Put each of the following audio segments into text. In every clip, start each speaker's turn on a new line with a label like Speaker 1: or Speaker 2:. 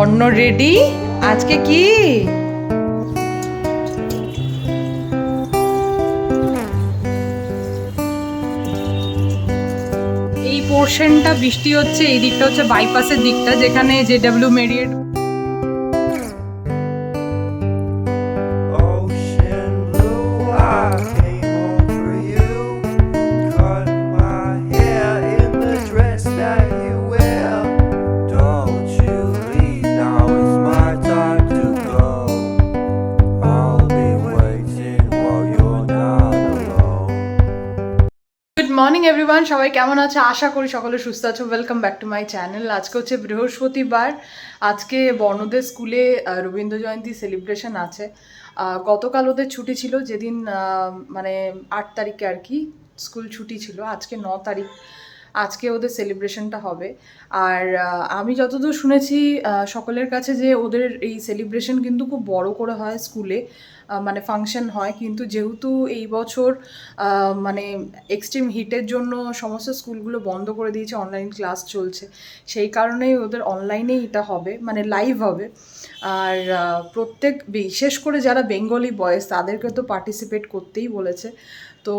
Speaker 1: অন্ন রেডি? আজকে কি? এই পোর্শনটা বৃষ্টি হচ্ছে, এই দিকটা হচ্ছে বাইপাসের দিকটা, যেখানে জেডাব্লিউ মেরিয়েট মর্নিং এভরিওয়ান সবাই কেমন আছে? আশা করি সকলে সুস্থ আছো। Welcome back to my channel আজকে হচ্ছে বৃহস্পতিবার। আজকে বর্ণদের স্কুলে রবীন্দ্র জয়ন্তী সেলিব্রেশন আছে। গতকাল ওদের ছুটি ছিল। যেদিন মানে আট তারিখে আর কি স্কুল ছুটি ছিল। আজকে ন তারিখ। আজকে ওদের সেলিব্রেশনটা হবে। আর আমি যতদূর শুনেছি সকলের কাছে যে ওদের এই সেলিব্রেশন কিন্তু খুব বড় করে হয় স্কুলে মানে ফাংশন হয়। কিন্তু যেহেতু এই বছর মানে এক্সট্রিম হিটের জন্য সমস্ত স্কুলগুলো বন্ধ করে দিয়েছে অনলাইন ক্লাস চলছে, সেই কারণেই ওদের অনলাইনেই এটা হবে মানে লাইভ হবে। আর প্রত্যেক, বিশেষ করে যারা বেঙ্গলি বয়েস তাদেরকে তো পার্টিসিপেট করতেই বলেছে। তো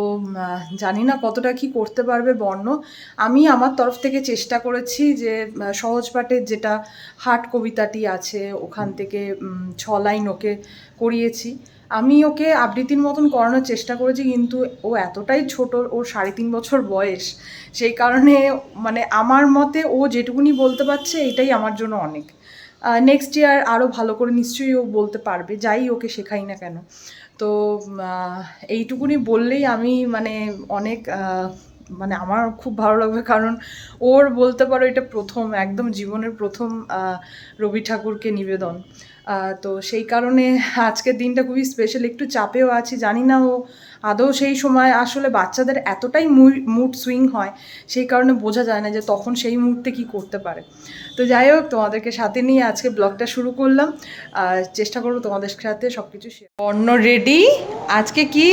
Speaker 1: জানি না কতটা কি করতে পারবে বর্ণ। আমি আমার তরফ থেকে চেষ্টা করেছি যে সহজ পাঠের যেটা হাট কবিতাটি আছে ওখান থেকে ছ লাইন ওকে করিয়েছি। আমি ওকে আবৃত্তির মতন করানোর চেষ্টা করেছি কিন্তু ও এতটাই ছোট ওর সাড়ে তিন বছর বয়স। সেই কারণে মানে আমার মতে ও যেটুকুনি বলতে পারছে এটাই আমার জন্য অনেক। নেক্সট ইয়ার আরও ভালো করে নিশ্চয়ই ও বলতে পারবে যাই ওকে শেখাই না কেন। তো এইটুকুনি বললেই আমি মানে অনেক মানে আমার খুব ভালো লাগবে। কারণ ওর বলতে পারো এটা প্রথম, একদম জীবনের প্রথম রবি ঠাকুরকে নিবেদন। তো সেই কারণে আজকের দিনটা খুবই স্পেশাল একটু চাপেও আছি, জানি না ও আদৌ সেই সময় আসলে বাচ্চাদের এতটাই মুড সুইং হয়, সেই কারণে বোঝা যায় না যে তখন সেই মুহূর্তে কি করতে পারে। তো যাই হোক, তোমাদেরকে সাথে নিয়ে আজকে ব্লগটা শুরু করলাম। চেষ্টা করব তোমাদের সাথে সব কিছু অন্য রেডি? আজকে কি?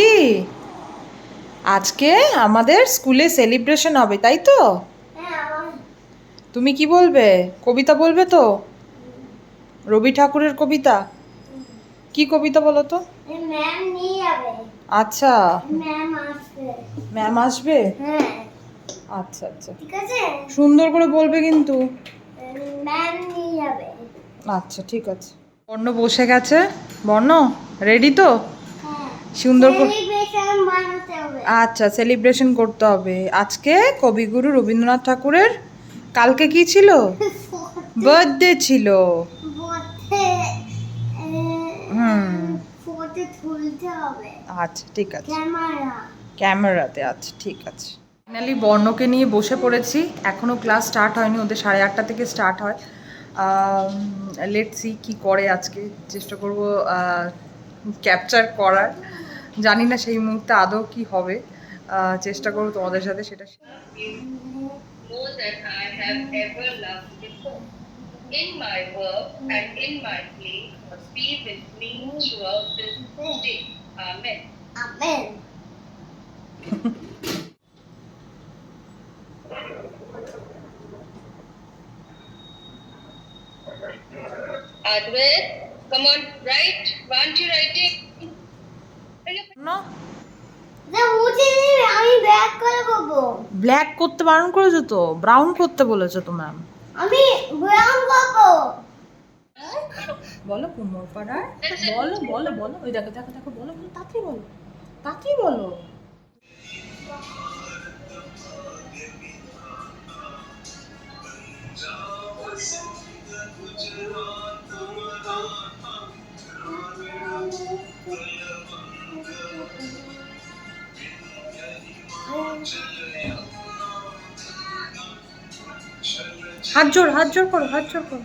Speaker 1: আজকে আমাদের স্কুলে সেলিব্রেশন হবে, তাই তো? তুমি কি বলবে? কবিতা বলবে তো? রবি ঠাকুরের কবিতা? কি কবিতা বলো তো?
Speaker 2: ম্যাম নিয়ে যাবে।
Speaker 1: আচ্ছা।
Speaker 2: ম্যাম আসবে।
Speaker 1: ম্যাম আসবে?
Speaker 2: হ্যাঁ।
Speaker 1: আচ্ছা আচ্ছা।
Speaker 2: ঠিক আছে?
Speaker 1: সুন্দর করে বলবে কিন্তু।
Speaker 2: ম্যাম নিয়ে যাবে।
Speaker 1: আচ্ছা ঠিক আছে। বর্ণ বসে গেছে। বর্ণ রেডি তো?
Speaker 2: হ্যাঁ।
Speaker 1: সুন্দর আচ্ছা সেলিব্রেশন করতে হবে। আজকে কবিগুরু রবীন্দ্রনাথ ঠাকুরের কালকে কি ছিল? বার্থডে ছিল। আচ্ছা ঠিক আছে। ক্যামেরাতে আচ্ছা ঠিক আছে। ফাইনালি বর্ণকে নিয়ে বসে পড়েছি। এখনও ক্লাস স্টার্ট হয়নি ওদের সাড়ে আটটা থেকে স্টার্ট হয়। লেট সি কি করে আজকে। চেষ্টা করব ক্যাপচার করার। জানি না সেই মুহূর্তে আদৌ কি হবে। চেষ্টা করব তোমাদের সাথে সেটা.
Speaker 3: In my work and in my play be with me throughout this day. Amen.
Speaker 2: Amen
Speaker 3: Advait, come on, write. Why you
Speaker 2: দিবি আমি করে করব
Speaker 1: ব্ল্যাক করতে বারণ করেছ তো? ব্রাউন করতে বলেছ তো ম্যাম
Speaker 2: আমি ব্রাউন করব
Speaker 1: বলো কুমোর পাড়ার বলো বলো বলো। ওই দেখো দেখো দেখো, বলো বলো, তাড়াতাড়ি বলো তাড়াতাড়ি বলো। হাত জোর হাত জোর করো, হাত জোর করো।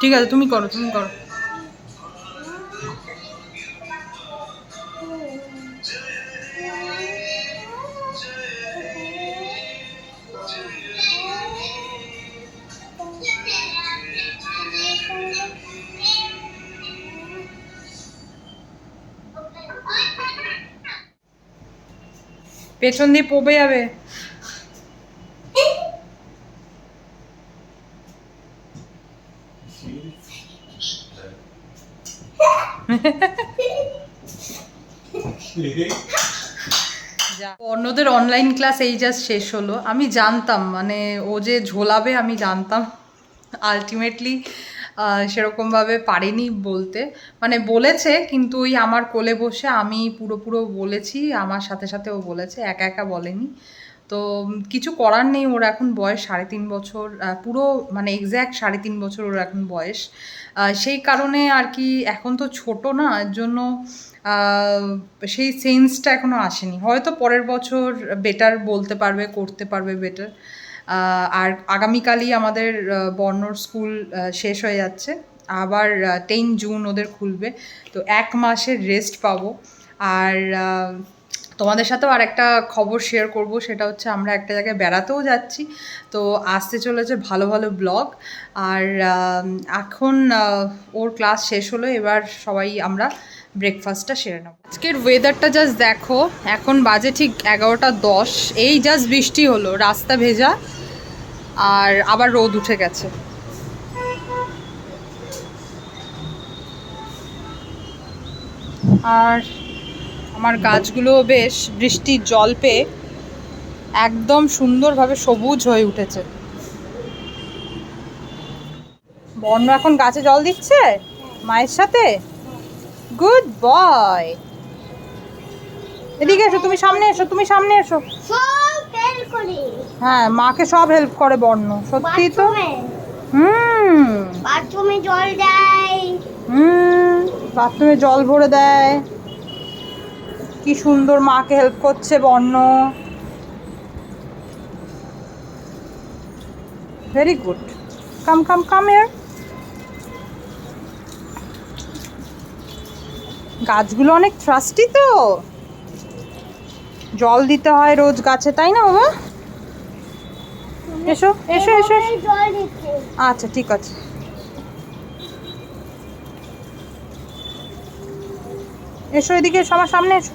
Speaker 1: Chicas, esto es mi coro, mi coro. অন্যদের অনলাইন ক্লাস এই জাস্ট শেষ হলো। আমি জানতাম মানে ও যে ঝোলাবে, আমি জানতাম। আলটিমেটলি সেরকমভাবে পারেনি বলতে। মানে বলেছে, কিন্তু ওই আমার কোলে বসে আমি পুরো পুরো বলেছি, আমার সাথে সাথে ও বলেছে, একা একা বলেনি। তো কিছু করার নেই, ওর এখন বয়স সাড়ে তিন বছর পুরো মানে এক্স্যাক্ট সাড়ে তিন বছর ওর এখন বয়স। সেই কারণে আর কি এখন তো ছোট না, এর জন্য সেই সেন্সটা এখনও আসেনি। হয়তো পরের বছর বেটার বলতে পারবে, করতে পারবে বেটার আর আগামীকালই আমাদের বর্ণর স্কুল শেষ হয়ে যাচ্ছে। আবার টেন জুন ওদের খুলবে। তো এক মাসের রেস্ট পাবো। আর তোমাদের সাথেও আর একটা খবর শেয়ার করব, সেটা হচ্ছে আমরা একটা জায়গায় বেড়াতেও যাচ্ছি। তো আসতে চলেছে ভালো ভালো ব্লগ আর এখন ওর ক্লাস শেষ হলো, এবার সবাই আমরা ব্রেকফাস্টটা সেরে নেব। আজকের ওয়েদারটা জাস্ট দেখো, এখন বাজে ঠিক এগারোটা দশ। এই জাস্ট বৃষ্টি হলো, রাস্তা ভেজা, আর আবার রোদ উঠে গেছে। আর আমার গাছগুলো বেশ বৃষ্টির জল পেয়ে একদম সুন্দরভাবে সবুজ হয়ে উঠেছে। বর্ণ এখন গাছে জল দিচ্ছে? মায়ের সাথে? Good boy. এদিকে এসো তুমি সামনে এসো তুমি সামনে এসো। হ্যাঁ মাকে সব হেল্প করে বর্ণ সত্যি তো। হুম।
Speaker 2: বাথরুমে জল দেয়।
Speaker 1: হুম বাথরুমে জল ভরে দেয়। কি সুন্দর মাকে হেল্প করছে বর্ণ। ভেরি গুড কাম কাম কাম এর গাছগুলো অনেক ট্রাস্টি তো। জল দিতে হয় রোজ গাছে, তাই না বাবা? এসো এসো এসো। আচ্ছা ঠিক আছে। এসো এদিকে, সবার সামনে এসো।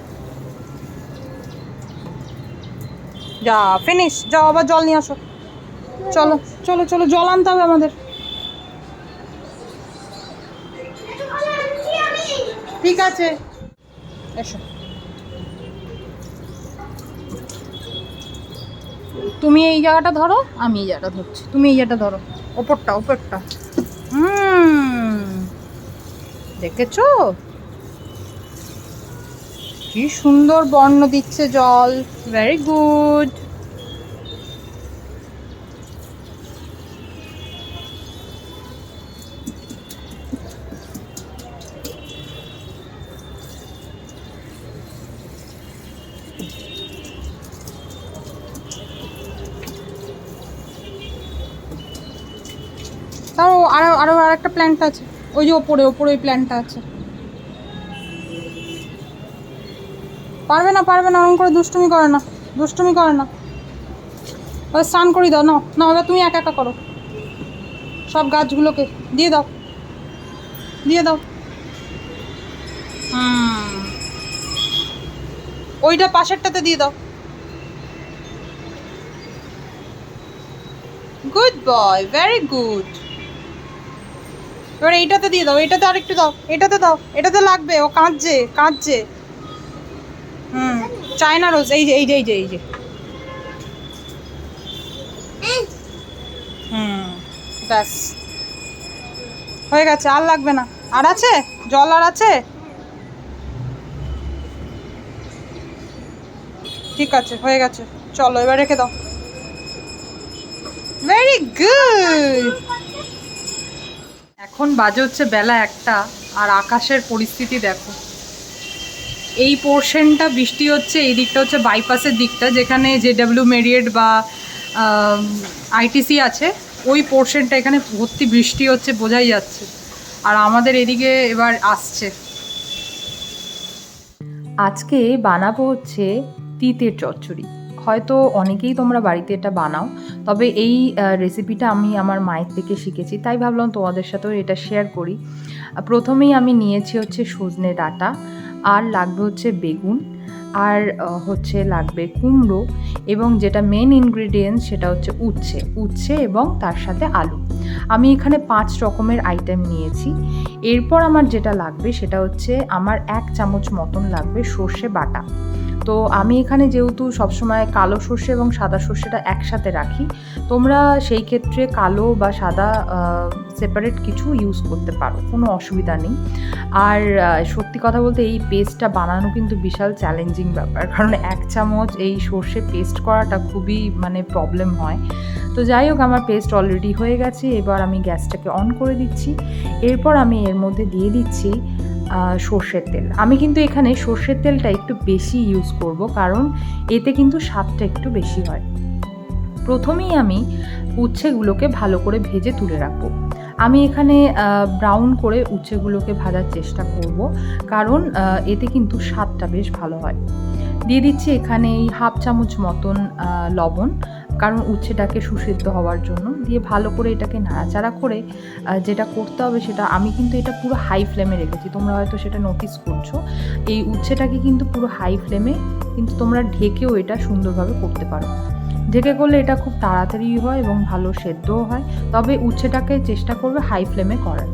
Speaker 1: যা ফিনিশ যাও, আবার জল নিয়ে আসো। চলো চলো চলো, জল আনতে হবে আমাদের। ঠিক আছে। এসো। তুমি এই জায়গাটা ধরো, আমি এই জায়গাটা ধরছি। তুমি এই জায়গাটা ধরো। ওপরটা ওপরটা। হুম। দেখেছ? কি সুন্দর বর্ণ দিচ্ছে জল। ভেরি গুড তাও আরও আরও আর একটা প্ল্যান্ট আছে। ওই যে ওপরে ওপরে ওই প্ল্যান্টটা আছে। পারবে না পারবে না ওরকম করে দুষ্টুমি করে না, দুষ্টুমি করে না। ওই স্নান করি দাও না না এবার তুমি একা একা করো। সব গাছগুলোকে দিয়ে দাও দিয়ে দাও। ওইটা পাশেরটাতে দিয়ে দাও। Good boy, very good. এবার এইটাতে দিয়ে দাও এইটাতে আরেকটু দাও, এটাতে দাও, এটাতে লাগবে, ও কাঁদছে কাঁদছে। চায়না রোজ এই যে এই যে এই যে এই যে। ব্যাস। হয়ে গেছে, আর লাগবে না। আর আছে? জল আর আছে? ঠিক আছে, হয়ে গেছে। চলো, এবার রেখে দাও। ভেরি গুড এখন বাজে হচ্ছে বেলা একটা, আর আকাশের পরিস্থিতি দেখো। এই পোর্শনটা বৃষ্টি হচ্ছে, এই দিকটা হচ্ছে বাইপাসের দিকটা, যেখানে জেডাব্লিউ মেরিয়েট বা আইটিসি আছে, ওই পোর্শনটা এখানে ভর্তি বৃষ্টি হচ্ছে বোঝাই যাচ্ছে। আর আমাদের এদিকে এবার আসছে। আজকে বানাবো হচ্ছে তিতের চচ্চড়ি। হয়তো অনেকেই তোমরা বাড়িতে এটা বানাও, তবে এই রেসিপিটা আমি আমার মায়ের থেকে শিখেছি, তাই ভাবলাম তোমাদের সাথেও এটা শেয়ার করি। প্রথমেই আমি নিয়েছি হচ্ছে সজনে ডাঁটা। আর লাগবে হচ্ছে বেগুন, আর হচ্ছে লাগবে কুমড়ো এবং যেটা মেন ইনগ্রিডিয়েন্টস সেটা হচ্ছে উচ্ছে উচ্ছে এবং তার সাথে আলু। আমি এখানে পাঁচ রকমের আইটেম নিয়েছি। এরপর আমার যেটা লাগবে সেটা হচ্ছে আমার এক চামচ মতন লাগবে সর্ষে বাটা। তো আমি এখানে যেহেতু সবসময় কালো সর্ষে এবং সাদা সর্ষেটা একসাথে রাখি, তোমরা সেই ক্ষেত্রে কালো বা সাদা সেপারেট কিছু ইউজ করতে পারো, কোনো অসুবিধা নেই। আর সত্যি কথা বলতে এই পেস্টটা বানানো কিন্তু বিশাল চ্যালেঞ্জিং ব্যাপার, কারণ এক চামচ এই সর্ষে পেস্ট করাটা খুবই মানে প্রবলেম হয়। তো যাই হোক, আমার পেস্ট অলরেডি হয়ে গেছে, এবার আমি গ্যাসটাকে অন করে দিচ্ছি। এরপর আমি এর মধ্যে দিয়ে দিচ্ছি সর্ষের তেল। আমি কিন্তু এখানে সর্ষের তেলটা একটু বেশি ইউজ করব, কারণ এতে কিন্তু স্বাদটা একটু বেশি হয়। প্রথমেই আমি উচ্ছেগুলোকে ভালো করে ভেজে তুলে রাখব। আমি এখানে ব্রাউন করে উচ্ছেগুলোকে ভাজার চেষ্টা করব, কারণ এতে কিন্তু স্বাদটা বেশ ভালো হয়। দিয়ে দিচ্ছি এখানে এই হাফ চামচ মতন লবণ। কারণ উচ্ছেটাকে সুসিদ্ধ হওয়ার জন্য। দিয়ে ভালো করে এটাকে নাড়াচাড়া করে যেটা করতে হবে সেটা, আমি কিন্তু এটা পুরো হাই ফ্লেমে রেখেছি। তোমরা হয়তো সেটা নোটিস করছ। এই উচ্ছেটাকে কিন্তু পুরো হাই ফ্লেমে কিন্তু তোমরা ঢেকেও এটা সুন্দরভাবে করতে পারো। ঢেকে করলে এটা খুব তাড়াতাড়ি হয় এবং ভালো সেদ্ধও হয়। তবে উচ্ছেটাকে চেষ্টা করবে হাই ফ্লেমে করার।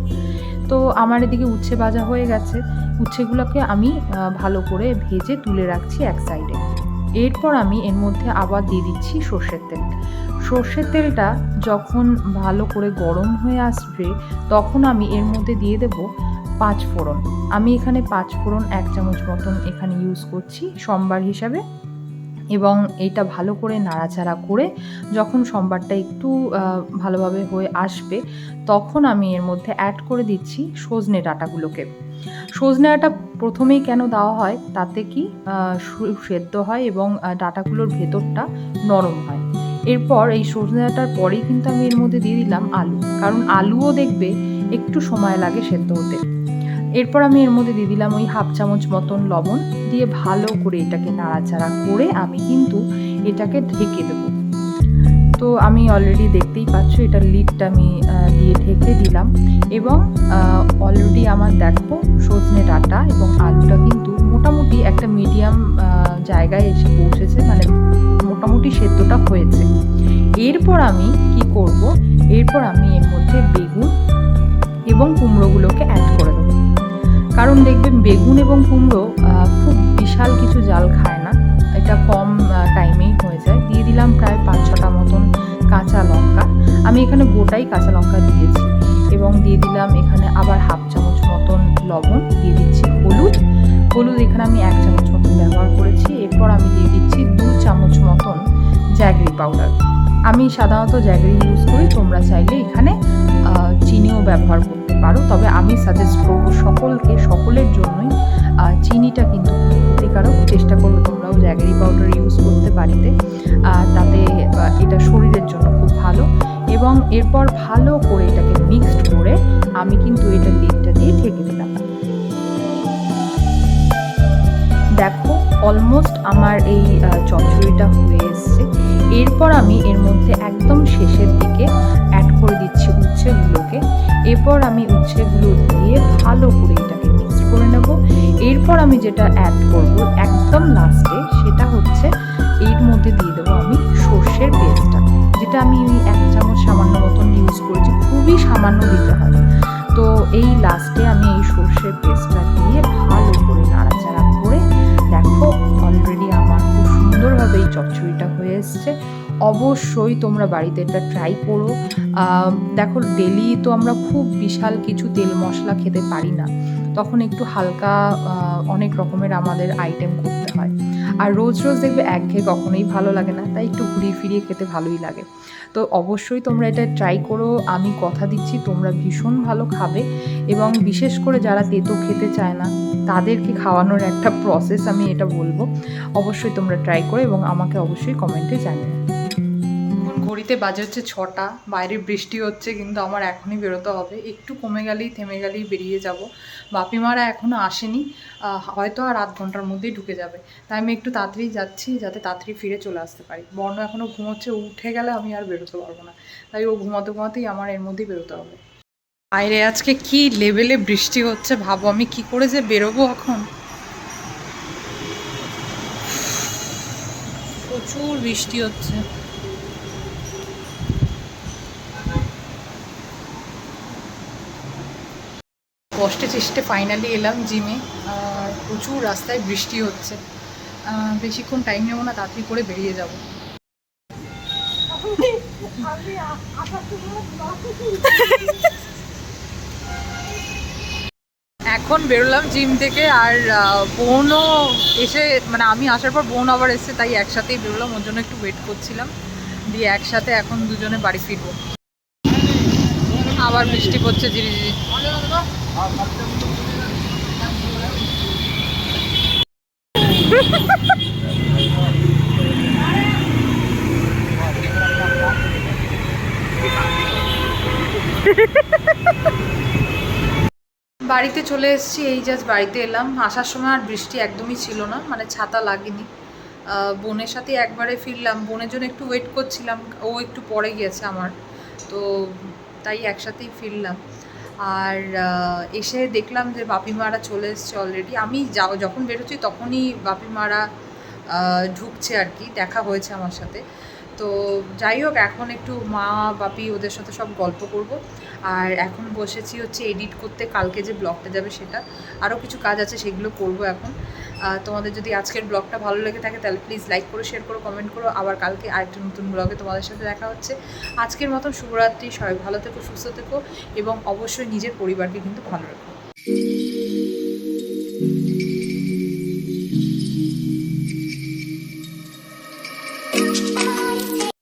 Speaker 1: তো আমার এদিকে উচ্ছে ভাজা হয়ে গেছে। উচ্ছেগুলোকে আমি ভালো করে ভেজে তুলে রাখছি এক সাইডে এরপর আমি এর মধ্যে আবার দিয়ে দিচ্ছি সর্ষের তেল। সর্ষের তেলটা যখন ভালো করে গরম হয়ে আসবে, তখন আমি এর মধ্যে দিয়ে দেব পাঁচ ফোড়ন। আমি এখানে পাঁচ ফোড়ন এক চামচ মতন এখানে ইউজ করছি সোমবার হিসাবে এবং এটা ভালো করে নাড়াচাড়া করে যখন সোমবারটা একটু ভালোভাবে হয়ে আসবে, তখন আমি এর মধ্যে অ্যাড করে দিচ্ছি সজনে ডাঁটাগুলোকে। সজনে প্রথমেই কেন দেওয়া হয়? তাতে কি সেদ্ধ হয় এবং ডাঁটাগুলোর ভেতরটা নরম হয়। এরপর এই সজনে ডাঁটার পরেই কিন্তু আমি এর মধ্যে দিয়ে দিলাম আলু। কারণ আলুও দেখবে একটু সময় লাগে সেদ্ধ হতে। এরপর আমি এর মধ্যে দিয়ে দিলাম ওই হাফ চামচ মতন লবণ। দিয়ে ভালো করে এটাকে নাড়াচাড়া করে আমি কিন্তু এটাকে ঢেকে দেবো। তো আমি অলরেডি দেখতেই পাচ্ছ এটার লিডটা আমি দিয়ে ঢেকে দিলাম। এবং অলরেডি আমার দেখো সজনে ডাটা এবং আলুটা কিন্তু মোটামুটি একটা মিডিয়াম জায়গায় এসে পৌঁছেছে মানে মোটামুটি সেদ্ধটা হয়েছে। এরপর আমি কি করব? এরপর আমি এর মধ্যে বেগুন এবং কুমড়োগুলোকে অ্যাড করে দেবো। কারণ দেখবেন বেগুন এবং কুমড়ো খুব বিশাল কিছু জাল খায় না। এটা কম টাইমেই হয়ে যায়। দিয়ে দিলাম প্রায় পাঁচ ছটা মতন কাঁচা লঙ্কা। আমি এখানে গোটাই কাঁচা লঙ্কা দিয়েছি এবং দিয়ে দিলাম এখানে আবার হাফ চামচ মতন লবণ, দিয়ে দিচ্ছি হলুদ। হলুদ এখানে আমি এক চামচ মতন ব্যবহার করেছি। এরপর আমি দিয়ে দিচ্ছি দু চামচ মতন জ্যাগরি পাউডার আমি সাধারণত জ্যাগরি ইউজ করি, তোমরা চাইলে এখানে চিনিও ব্যবহার করতে পারো। তবে আমি সাজেস্ট করব সকলকে, সকলের জন্যই আহ, চিনিটা কিন্তু ক্ষতিকারক। চেষ্টা করব তোমরাও জ্যাগেরি পাউডার ইউজ করতে বাড়িতে। আর তাতে এটা শরীরের জন্য খুব ভালো। এবং এরপর ভালো করে এটাকে মিক্সড করে আমি কিন্তু এটা লিডটা দিয়ে ঢেকে দিলাম। দেখো অলমোস্ট আমার এই আহ, চচ্চড়িটা হয়ে এসছে। এরপর আমি এর মধ্যে একদম শেষের দিকে অ্যাড করে দিচ্ছি উচ্ছেগুলোকে। এরপর আমি উচ্ছেগুলো দিয়ে ভালো করে নেব এরপর আমি যেটা অ্যাড করব একদম লাস্টে সেটা হচ্ছে এর মধ্যে দিয়ে দেবো আমি সর্ষের পেস্টটা, যেটা আমি এক চামচ সামান্য মতন ইউজ করেছি, খুবই সামান্য দিতে হয়। তো এই লাস্টে আমি এই সর্ষের পেস্টটা দিয়ে ভালো করে নাড়াচাড়া করে, দেখো অলরেডি আমার খুব সুন্দরভাবে এই চচ্চড়িটা হয়ে এসছে। অবশ্যই তোমরা বাড়িতে এটা ট্রাই করো। দেখো ডেলি তো আমরা খুব বিশাল কিছু তেল মশলা খেতে পারি না। তখন একটু হালকা অনেক রকমের আমাদের আইটেম করতে হয়। আর রোজ রোজ দেখবে একঘেয়ে কখনোই ভালো লাগে না, তাই একটু ঘুরিয়ে ফিরিয়ে খেতে ভালোই লাগে। তো অবশ্যই তোমরা এটা ট্রাই করো, আমি কথা দিচ্ছি, তোমরা ভীষণ ভালো খাবে এবং বিশেষ করে যারা তেতো খেতে চায় না, তাদেরকে খাওয়ানোর একটা প্রসেস আমি এটা বলব। অবশ্যই তোমরা ট্রাই করো এবং আমাকে অবশ্যই কমেন্টে এখন ঘড়িতে বাজে হচ্ছে ছটা, বাইরে বৃষ্টি হচ্ছে কিন্তু আমার এখনই বেরোতে হবে। একটু কমে গেলেই, থেমে গেলেই বেরিয়ে যাব। বাপিমারা এখনও আসেনি হয়তো আর আধ ঘণ্টার মধ্যেই ঢুকে যাবে। তাই আমি একটু তাড়াতাড়ি যাচ্ছি যাতে তাড়াতাড়ি ফিরে চলে আসতে পারি। বর্ণ এখনও ঘুমোচ্ছে, উঠে গেলে আমি আর বেরোতে পারব না। তাই ও ঘুমাতে ঘুমাতেই আমার এর মধ্যেই বেরোতে হবে। বাইরে আজকে কি লেভেলে বৃষ্টি হচ্ছে ভাবো? আমি কি করে যে বেরোবো এখন? প্রচুর বৃষ্টি হচ্ছে। কষ্টে চেষ্টে ফাইনালি এলাম জিমে আর প্রচুর রাস্তায় বৃষ্টি হচ্ছে। বেশিক্ষণ টাইম নেব না, তাড়াতাড়ি করে বেরিয়ে যাব। এখন বেরোলাম জিম থেকে আর বোনও এসে মানে আমি আসার পর বোন আবার এসে তাই একসাথেই বেরোলাম, ওর জন্য একটু ওয়েট করছিলাম। দিয়ে একসাথে এখন দুজনে বাড়ি ফিরবো। আবার বৃষ্টি পড়ছে ধীরে বাড়িতে চলে এসেছি, এই জাস্ট বাড়িতে এলাম। আসার সময় আর বৃষ্টি একদমই ছিল না মানে ছাতা লাগেনি। বোনের সাথে একবারে ফিরলাম। বোনের জন্য একটু ওয়েট করছিলাম, ও একটু পরে গিয়েছে আমার। তো তাই একসাথেই ফিরলাম। আর এসে দেখলাম যে বাপিমারা চলে এসছে অলরেডি আমি যা, যখন বেরোচ্ছি তখনই বাপিমারা ঢুকছে আর কি, দেখা হয়েছে আমার সাথে। তো যাই হোক, এখন একটু মা, বাপি ওদের সাথে সব গল্প করব। আর এখন বসেছি হচ্ছে এডিট করতে, কালকে যে ব্লগটা যাবে সেটা। আরও কিছু কাজ আছে, সেগুলো করব এখন। তোমাদের যদি আজকের ব্লগটা ভালো লেগে থাকে, তাহলে প্লিজ লাইক করো শেয়ার করো কমেন্ট করো। আবার কালকে আরেকটা নতুন ব্লগে তোমাদের সাথে দেখা হচ্ছে। আজকের মতন শুভরাত্রি, সবাই ভালো থেকো, সুস্থ থেকো এবং অবশ্যই নিজের পরিবারকে কিন্তু ভালো রাখো।